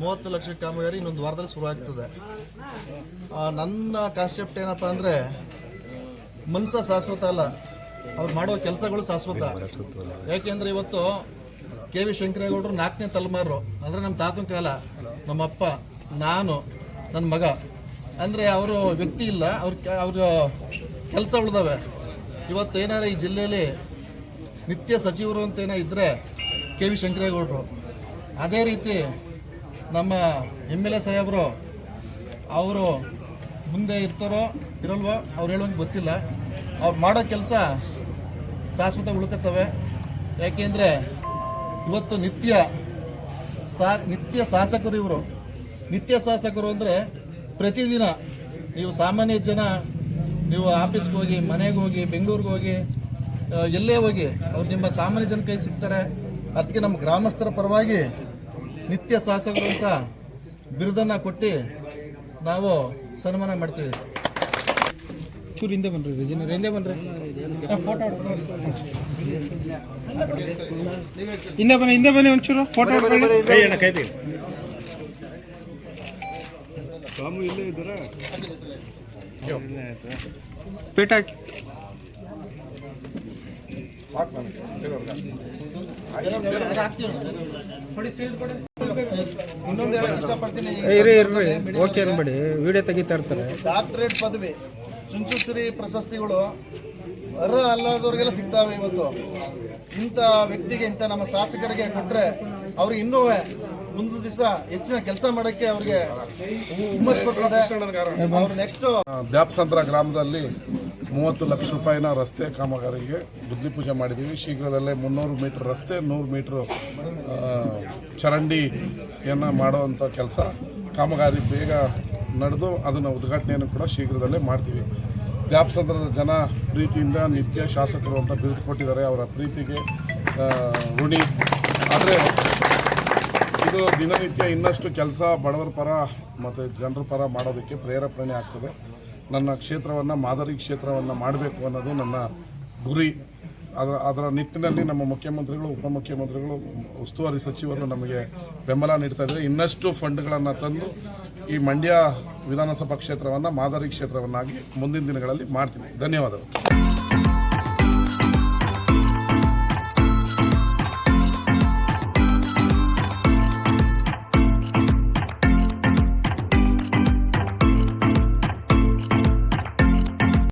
ಮೂವತ್ತು ಲಕ್ಷ ಕಾಮಗಾರಿ ಇನ್ನೊಂದು ವಾರದಲ್ಲಿ ಶುರು ಆಗ್ತದೆ. ನನ್ನ ಕಾನ್ಸೆಪ್ಟ್ ಏನಪ್ಪ ಅಂದರೆ, ಮನ್ಸ ಶಾಶ್ವತ ಅಲ್ಲ. ಅವ್ರು ಮಾಡೋ ಕೆಲಸಗಳು ಶಾಶ್ವತ. ಯಾಕೆಂದ್ರೆ ಇವತ್ತು ಕೆ ವಿ ಶಂಕರೇಗೌಡರು ನಾಲ್ಕನೇ ತಲೆಮಾರು. ಅಂದರೆ ನಮ್ಮ ತಾತನ ಕಾಲ ನಮ್ಮಪ್ಪ ನಾನು, ನನ್ನ ಮಗ. ಅಂದರೆ ಅವರು ವ್ಯಕ್ತಿ ಇಲ್ಲ, ಅವ್ರ ಅವ್ರ ಕೆಲಸ ಉಳಿದವೆ. ಇವತ್ತು ಏನಾರ ಈ ಜಿಲ್ಲೆಯಲ್ಲಿ ನಿತ್ಯ ಸಚಿವರು ಅಂತ ಏನೋ ಇದ್ದರೆ ಕೆ ವಿ ಶಂಕರೇಗೌಡರು. ಅದೇ ರೀತಿ ನಮ್ಮ ಎಂ ಎಲ್ ಎ ಸಾಹೇಬರು, ಅವರು ಮುಂದೆ ಇರ್ತಾರೋ ಇರಲ್ವೋ ಅವ್ರು ಹೇಳೋಂಗೆ ಗೊತ್ತಿಲ್ಲ. ಅವ್ರು ಮಾಡೋ ಕೆಲಸ ಶಾಶ್ವತ ಉಳ್ಕತ್ತವೆ. ಯಾಕೆಂದರೆ ಇವತ್ತು ನಿತ್ಯ ಸಾ ನಿತ್ಯ ಶಾಸಕರು ಇವರು. ನಿತ್ಯ ಶಾಸಕರು ಅಂದರೆ ಪ್ರತಿದಿನ ನೀವು ಸಾಮಾನ್ಯ ಜನ, ನೀವು ಆಫೀಸ್ಗೆ ಹೋಗಿ, ಮನೆಗೆ ಹೋಗಿ, ಬೆಂಗಳೂರಿಗೆ ಹೋಗಿ ಎಲ್ಲೇ ಹೋಗಿ, ಅವ್ರು ನಿಮ್ಮ ಸಾಮಾನ್ಯ ಜನ ಕೈ ಸಿಗ್ತಾರೆ. ಅದಕ್ಕೆ ನಮ್ಮ ಗ್ರಾಮಸ್ಥರ ಪರವಾಗಿ ನಿತ್ಯ ಶಾಸಕರು ಅಂತ ಬಿರುದನ್ನು ಕೊಟ್ಟು ನಾವು ಸನ್ಮಾನ ಮಾಡ್ತೀವಿ. ಚೂರು ಹಿಂದೆ ಬನ್ರಿ ರಿಜಿನರ್ ಹಿಂದೆ ಬನ್ರಿ. ಫೋಟೋ ಹಿಂದೆ ಬನ್ನಿ ಹಿಂದೆ ಬನ್ನಿ ಒಂಚೂರು ಫೋಟೋ ಪೇಟ ಹಾಕಿ. ಇನ್ನೊಂದು ಹೇಳಕ್ ಇಷ್ಟಪಡ್ತೀನಿ. ಇರಿ ಇರ್ರಿ ಓಕೆ ಇರ್ಬೇಡಿ ವಿಡಿಯೋ ತೆಗಿತಾ ಇರ್ತಾರೆ. ಡಾಕ್ಟರೇಟ್ ಪದವಿ. ಚುಂಚುಶ್ರೀ ಪ್ರಶಸ್ತಿಗಳು. ಅರ್ಹ ಅಲ್ಲದವ್ರಿಗೆಲ್ಲ ಸಿಗ್ತಾವೆ ಇವತ್ತು. ಇಂಥ ವ್ಯಕ್ತಿಗೆ ಇಂಥ ನಮ್ಮ ಶಾಸಕರಿಗೆ ಕೊಟ್ಟರೆ ಅವ್ರಿಗೆ ಇನ್ನೂ ಮುಂದಿನ ದಿವಸ ಹೆಚ್ಚಿನ ಕೆಲಸ ಮಾಡೋಕ್ಕೆ ಅವ್ರಿಗೆ ಹುಮ್ಮಸ್ ಬರ್ತದೆ ಅವ್ರು ನೆಕ್ಸ್ಟ್ ದ್ಯಾಪ್ಸಂತ್ರ ಗ್ರಾಮದಲ್ಲಿ ಮೂವತ್ತು ಲಕ್ಷ ರೂಪಾಯಿನ ರಸ್ತೆ ಕಾಮಗಾರಿಗೆ ಬುದ್ಧಿ ಪೂಜೆ ಮಾಡಿದ್ದೀವಿ. ಶೀಘ್ರದಲ್ಲೇ ಮುನ್ನೂರು ಮೀಟ್ರ್ ರಸ್ತೆ, ನೂರು ಮೀಟ್ರ್ ಚರಂಡಿಯನ್ನು ಮಾಡುವಂಥ ಕೆಲಸ ಕಾಮಗಾರಿ ಬೇಗ ನಡೆದು ಅದನ್ನು ಉದ್ಘಾಟನೆಯನ್ನು ಕೂಡ ಶೀಘ್ರದಲ್ಲೇ ಮಾಡ್ತೀವಿ. ದ್ಯಾಪ್ಸಂದ್ರದ ಜನ ಪ್ರೀತಿಯಿಂದ ನಿತ್ಯ ಶಾಸಕರು ಅಂತ ಬಿರುದು ಕೊಟ್ಟಿದ್ದಾರೆ. ಅವರ ಪ್ರೀತಿಗೆ ಋಣಿ. ಆದರೆ ಇದು ದಿನನಿತ್ಯ ಇನ್ನಷ್ಟು ಕೆಲಸ ಬಡವರ ಪರ ಮತ್ತು ಜನರ ಪರ ಮಾಡೋದಕ್ಕೆ ಪ್ರೇರೇಪಣೆ ಆಗ್ತದೆ. ನನ್ನ ಕ್ಷೇತ್ರವನ್ನು, ಮಾದರಿ ಕ್ಷೇತ್ರವನ್ನು ಮಾಡಬೇಕು ಅನ್ನೋದು ನನ್ನ ಗುರಿ. ಅದರ ಅದರ ನಿಟ್ಟಿನಲ್ಲಿ ನಮ್ಮ ಮುಖ್ಯಮಂತ್ರಿಗಳು, ಉಪಮುಖ್ಯಮಂತ್ರಿಗಳು, ಉಸ್ತುವಾರಿ ಸಚಿವರು ನಮಗೆ ಬೆಂಬಲ ನೀಡ್ತಾ ಇದ್ದಾರೆ. ಇನ್ನಷ್ಟು ಫಂಡ್ಗಳನ್ನು ತಂದು ಈ ಮಂಡ್ಯ ವಿಧಾನಸಭಾ ಕ್ಷೇತ್ರವನ್ನು, ಮಾದರಿ ಕ್ಷೇತ್ರವನ್ನಾಗಿ ಮುಂದಿನ ದಿನಗಳಲ್ಲಿ ಮಾಡ್ತೀನಿ. ಧನ್ಯವಾದಗಳು.